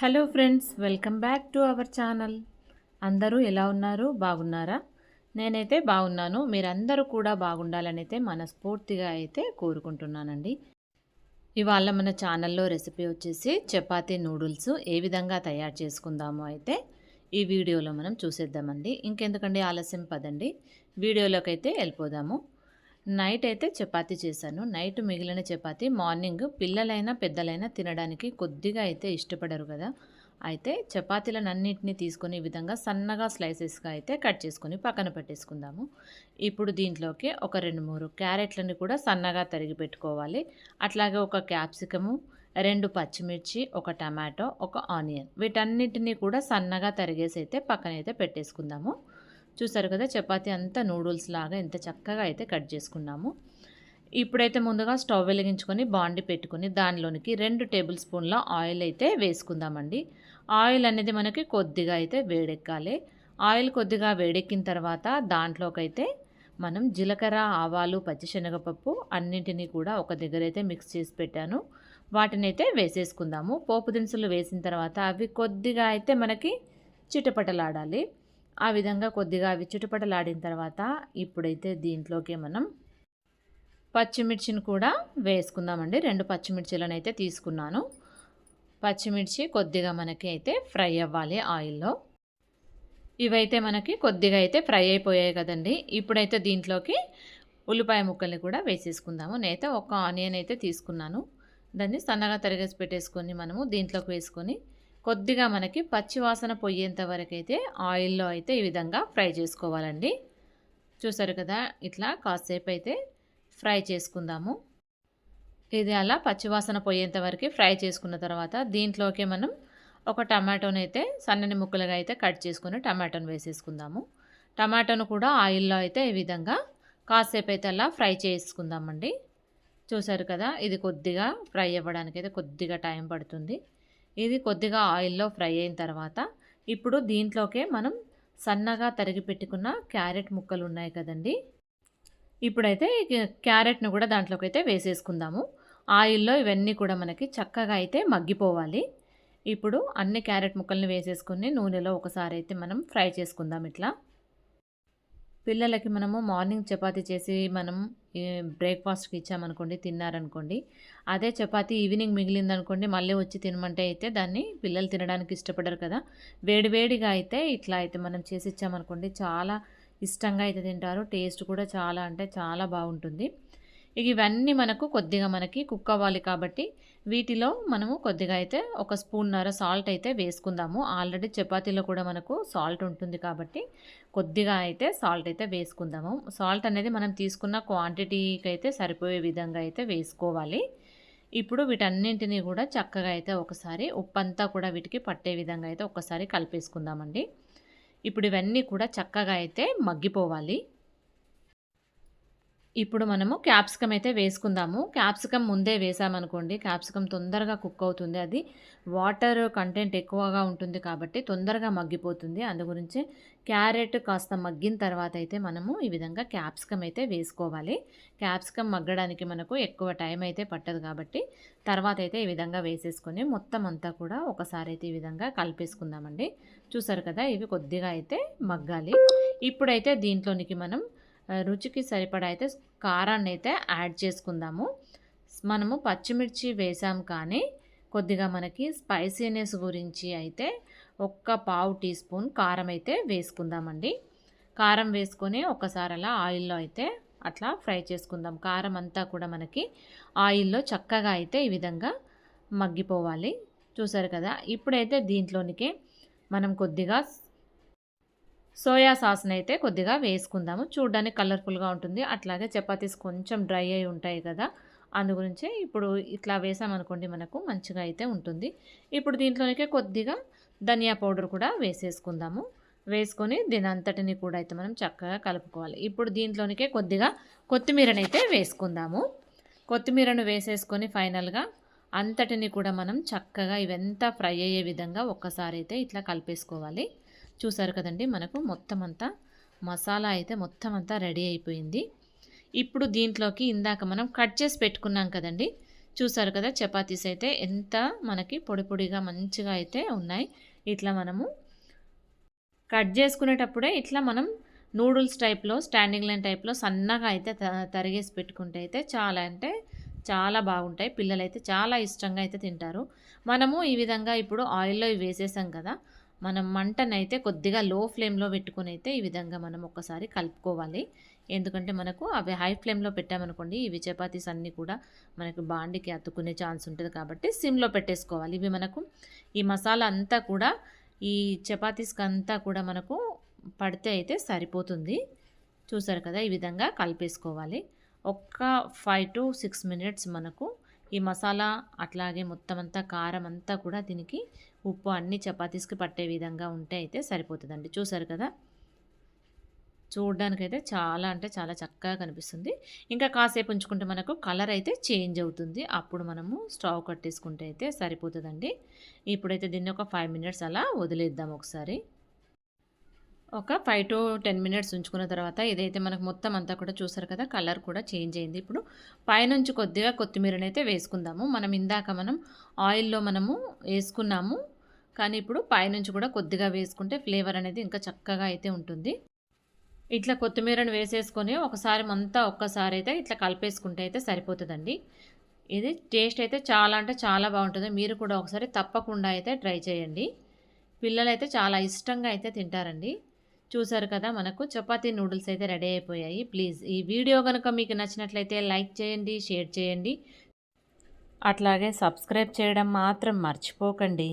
Hello friends welcome back to our channel. అందరూ ఎలా ఉన్నారు? బాగున్నారా? నేనైతే బాగున్నాను. మీరందరూ కూడా బాగుండాలని అయితే మనస్ఫూర్తిగా అయితే కోరుకుంటున్నానండి. ఇవాళ మన ఛానల్లో రెసిపీ వచ్చేసి చపాతీ నూడిల్స్. ఏ విధంగా తయారు చేసుకుందామో అయితే ఈ వీడియోలో మనం చూసేద్దామండి. ఇంకెందుకండి ఆలస్యం పదండి. వీడియోలోకి అయితే వెళ్ళిపోదాము. నైట్ అయితే చపాతి చేశాను. నైట్ మిగిలిన చపాతి మార్నింగ్ పిల్లలైనా పెద్దలైనా తినడానికి కొద్దిగా అయితే ఇష్టపడరు కదా. అయితే చపాతీలనన్నింటినీ తీసుకొని ఈ విధంగా సన్నగా స్లైసెస్గా అయితే కట్ చేసుకొని పక్కన పెట్టేసుకుందాము. ఇప్పుడు దీంట్లోకి ఒక రెండు మూడు క్యారెట్లని కూడా సన్నగా తరిగి పెట్టుకోవాలి. అట్లాగే ఒక క్యాప్సికము రెండు పచ్చిమిర్చి ఒక టమాటో ఒక ఆనియన్ వీటన్నిటిని కూడా సన్నగా తరిగేసి అయితే పక్కనైతే పెట్టేసుకుందాము. చూసారు కదా చపాతీ అంతా నూడిల్స్ లాగా ఎంత చక్కగా అయితే కట్ చేసుకున్నాము. ఇప్పుడైతే ముందుగా స్టవ్ వెలిగించుకొని బాండి పెట్టుకొని దానిలోనికి రెండు టేబుల్ స్పూన్ల ఆయిల్ అయితే వేసుకుందామండి. ఆయిల్ అనేది మనకి కొద్దిగా అయితే వేడెక్కాలి. ఆయిల్ కొద్దిగా వేడెక్కిన తర్వాత దాంట్లోకైతే మనం జీలకర్ర ఆవాలు పచ్చిశనగపప్పు అన్నింటినీ కూడా ఒక దగ్గర అయితే మిక్స్ చేసి పెట్టాను. వాటిని అయితే వేసేసుకుందాము. పోపు దినుసులు వేసిన తర్వాత అవి కొద్దిగా అయితే మనకి చిటపటలాడాలి. ఆ విధంగా కొద్దిగా అవి చుట్టుపటలాడిన తర్వాత ఇప్పుడైతే దీంట్లోకి మనం పచ్చిమిర్చిని కూడా వేసుకుందామండి. రెండు పచ్చిమిర్చిలను అయితే తీసుకున్నాను. పచ్చిమిర్చి కొద్దిగా మనకి అయితే ఫ్రై అవ్వాలి ఆయిల్లో. ఇవైతే మనకి కొద్దిగా అయితే ఫ్రై అయిపోయాయి కదండి. ఇప్పుడైతే దీంట్లోకి ఉల్లిపాయ ముక్కల్ని కూడా వేసేసుకుందాము. నేనైతే ఒక ఆనియన్ అయితే తీసుకున్నాను. దాన్ని సన్నగా తరిగేసి పెట్టేసుకొని మనము దీంట్లోకి వేసుకొని కొద్దిగా మనకి పచ్చివాసన పొయ్యేంత వరకు అయితే ఆయిల్లో అయితే ఈ విధంగా ఫ్రై చేసుకోవాలండి. చూసారు కదా ఇట్లా కాసేపు అయితే ఫ్రై చేసుకుందాము. ఇది అలా పచ్చివాసన పోయేంత వరకు ఫ్రై చేసుకున్న తర్వాత దీంట్లోకి మనం ఒక టమాటోని అయితే సన్నని ముక్కలుగా అయితే కట్ చేసుకుని టమాటోని వేసేసుకుందాము. టమాటోను కూడా ఆయిల్లో అయితే ఈ విధంగా కాసేపు అయితే అలా ఫ్రై చేసుకుందామండి. చూసారు కదా ఇది కొద్దిగా ఫ్రై అవ్వడానికి అయితే కొద్దిగా టైం పడుతుంది. ఇది కొద్దిగా ఆయిల్లో ఫ్రై అయిన తర్వాత ఇప్పుడు దీంట్లోకే మనం సన్నగా తరిగి పెట్టుకున్న క్యారెట్ ముక్కలు ఉన్నాయి కదండి. ఇప్పుడైతే క్యారెట్ను కూడా దాంట్లోకి అయితే వేసేసుకుందాము. ఆయిల్లో ఇవన్నీ కూడా మనకి చక్కగా అయితే మగ్గిపోవాలి. ఇప్పుడు అన్ని క్యారెట్ ముక్కల్ని వేసేసుకుని నూనెలో ఒకసారి అయితే మనం ఫ్రై చేసుకుందాం ఇట్లా. పిల్లలకి మనము మార్నింగ్ చపాతీ చేసి మనం బ్రేక్ఫాస్ట్కి ఇచ్చామనుకోండి తిన్నారనుకోండి అదే చపాతీ ఈవినింగ్ మిగిలిందనుకోండి మళ్ళీ వచ్చి తినమంటే అయితే దాన్ని పిల్లలు తినడానికి ఇష్టపడరు కదా. వేడివేడిగా అయితే ఇట్లా అయితే మనం చేసి ఇచ్చామనుకోండి చాలా ఇష్టంగా అయితే తింటారు టేస్ట్ కూడా చాలా అంటే చాలా బాగుంటుంది. ఇవన్నీ మనకు కొద్దిగా మనకి కుక్ అవ్వాలి కాబట్టి వీటిలో మనము కొద్దిగా అయితే ఒక స్పూన్నర సాల్ట్ అయితే వేసుకుందాము. ఆల్రెడీ చపాతీలో కూడా మనకు సాల్ట్ ఉంటుంది కాబట్టి కొద్దిగా అయితే సాల్ట్ అయితే వేసుకుందాము. సాల్ట్ అనేది మనం తీసుకున్న క్వాంటిటీకి అయితే సరిపోయే విధంగా అయితే వేసుకోవాలి. ఇప్పుడు వీటన్నింటినీ కూడా చక్కగా అయితే ఒకసారి ఉప్పంతా కూడా వీటికి పట్టే విధంగా అయితే ఒకసారి కలిపేసుకుందామండి. ఇప్పుడు ఇవన్నీ కూడా చక్కగా అయితే మగ్గిపోవాలి. ఇప్పుడు మనము క్యాప్సికమ్ అయితే వేసుకుందాము. క్యాప్సికమ్ ముందే వేసామనుకోండి క్యాప్సికమ్ తొందరగా కుక్ అవుతుంది. అది వాటర్ కంటెంట్ ఎక్కువగా ఉంటుంది కాబట్టి తొందరగా మగ్గిపోతుంది. అందు గురించి క్యారెట్ కాస్త మగ్గిన తర్వాత అయితే మనము ఈ విధంగా క్యాప్సికమ్ అయితే వేసుకోవాలి. క్యాప్సికమ్ మగ్గడానికి మనకు ఎక్కువ టైం అయితే పట్టదు కాబట్టి తర్వాత అయితే ఈ విధంగా వేసేసుకొని మొత్తం అంతా కూడా ఒకసారి అయితే ఈ విధంగా కలిపేసుకుందామండి. చూసారు కదా ఇవి కొద్దిగా అయితే మగ్గాలి. ఇప్పుడైతే దీంట్లోనికి మనం రుచికి సరిపడా అయితే కారాన్ని అయితే యాడ్ చేసుకుందాము. మనము పచ్చిమిర్చి వేసాం కానీ కొద్దిగా మనకి స్పైసీనెస్ గురించి అయితే ఒక్క పావు టీ స్పూన్ కారం అయితే వేసుకుందామండి. కారం వేసుకొని ఒకసారి అలా ఆయిల్లో అయితే అట్లా ఫ్రై చేసుకుందాం. కారం అంతా కూడా మనకి ఆయిల్లో చక్కగా అయితే ఈ విధంగా మగ్గిపోవాలి. చూసారు కదా? ఇప్పుడైతే దీంట్లోనికి మనం కొద్దిగా సోయా సాస్ని అయితే కొద్దిగా వేసుకుందాము. చూడడానికి కలర్ఫుల్గా ఉంటుంది. అట్లాగే చపాతీస్ కొంచెం డ్రై అయి ఉంటాయి కదా. అందుగురించే ఇప్పుడు ఇట్లా వేసామనుకోండి మనకు మంచిగా అయితే ఉంటుంది. ఇప్పుడు దీంట్లోనికే కొద్దిగా ధనియా పౌడర్ కూడా వేసేసుకుందాము. వేసుకొని దీని అంతటిని కూడా అయితే మనం చక్కగా కలుపుకోవాలి. ఇప్పుడు దీంట్లోనికే కొద్దిగా కొత్తిమీరని అయితే వేసుకుందాము. కొత్తిమీరను వేసేసుకొని ఫైనల్గా అంతటిని కూడా మనం చక్కగా ఇవంతా ఫ్రై అయ్యే విధంగా ఒక్కసారి అయితే ఇట్లా కలిపేసుకోవాలి. చూసారు కదండి మనకు మొత్తం అంతా మసాలా అయితే మొత్తం అంతా రెడీ అయిపోయింది. ఇప్పుడు దీంట్లోకి ఇందాక మనం కట్ చేసి పెట్టుకున్నాం కదండి చూసారు కదా చపాతీస్ అయితే ఎంత మనకి పొడి పొడిగా మంచిగా అయితే ఉన్నాయి. ఇట్లా మనము కట్ చేసుకునేటప్పుడే ఇట్లా మనం నూడిల్స్ టైప్లో స్టాండింగ్ లైన్ టైప్లో సన్నగా అయితే తరిగేసి పెట్టుకుంటే అయితే చాలా అంటే చాలా బాగుంటాయి. పిల్లలు అయితే చాలా ఇష్టంగా అయితే తింటారు. మనము ఈ విధంగా ఇప్పుడు ఆయిల్లో వేసేసాం కదా మనం మంటనైతే కొద్దిగా లో ఫ్లేమ్లో పెట్టుకుని అయితే ఈ విధంగా మనం ఒక్కసారి కలుపుకోవాలి. ఎందుకంటే మనకు అవి హై ఫ్లేమ్లో పెట్టామనుకోండి ఇవి చపాతీస్ అన్నీ కూడా మనకు బాండికి అతుక్కునే ఛాన్స్ ఉంటుంది కాబట్టి సిమ్లో పెట్టేసుకోవాలి. ఇవి మనకు ఈ మసాలా అంతా కూడా ఈ చపాతీస్కి అంతా కూడా మనకు పడితే అయితే సరిపోతుంది. చూసారు కదా ఈ విధంగా కలిపేసుకోవాలి. ఒక్క ఫైవ్ టు సిక్స్ మినిట్స్ మనకు ఈ మసాలా అట్లాగే మొత్తం అంతా కారం అంతా కూడా దీనికి ఉప్పు అన్ని చపాతీస్కి పట్టే విధంగా ఉంటే అయితే సరిపోతుందండి. చూసారు కదా? చూడడానికైతే చాలా అంటే చాలా చక్కగా కనిపిస్తుంది. ఇంకా కాసేపు ఉంచుకుంటే మనకు కలర్ అయితే చేంజ్ అవుతుంది. అప్పుడు మనము స్టవ్ కట్టేసుకుంటే అయితే సరిపోతుందండి. ఇప్పుడైతే దీన్ని ఒక ఫైవ్ మినిట్స్ అలా వదిలేద్దాం ఒకసారి. ఒక ఫైవ్ టు టెన్ మినిట్స్ ఉంచుకున్న తర్వాత ఇదైతే మనకు మొత్తం అంతా కూడా చూసారు కదా కలర్ కూడా చేంజ్ అయింది. ఇప్పుడు పైనుంచి కొద్దిగా కొత్తిమీరని అయితే వేసుకుందాము. మనం ఇందాక మనం ఆయిల్లో మనము వేసుకున్నాము. కానీ ఇప్పుడు పైనుంచి కూడా కొద్దిగా వేసుకుంటే ఫ్లేవర్ అనేది ఇంకా చక్కగా అయితే ఉంటుంది. ఇట్లా కొత్తిమీరను వేసేసుకొని ఒకసారి అంతా ఒక్కసారి అయితే ఇట్లా కలిపేసుకుంటే అయితే సరిపోతుందండి. ఇది టేస్ట్ అయితే చాలా అంటే చాలా బాగుంటుంది. మీరు కూడా ఒకసారి తప్పకుండా అయితే ట్రై చేయండి. పిల్లలు అయితే చాలా ఇష్టంగా అయితే తింటారండి. చూసారు కదా మనకు. చపాతీ నూడిల్స్ అయితే రెడీ అయిపోయాయి. ప్లీజ్ ఈ వీడియో కనుక మీకు నచ్చినట్లయితే లైక్ చేయండి షేర్ చేయండి. అట్లాగే సబ్స్క్రైబ్ చేయడం మాత్రం మర్చిపోకండి.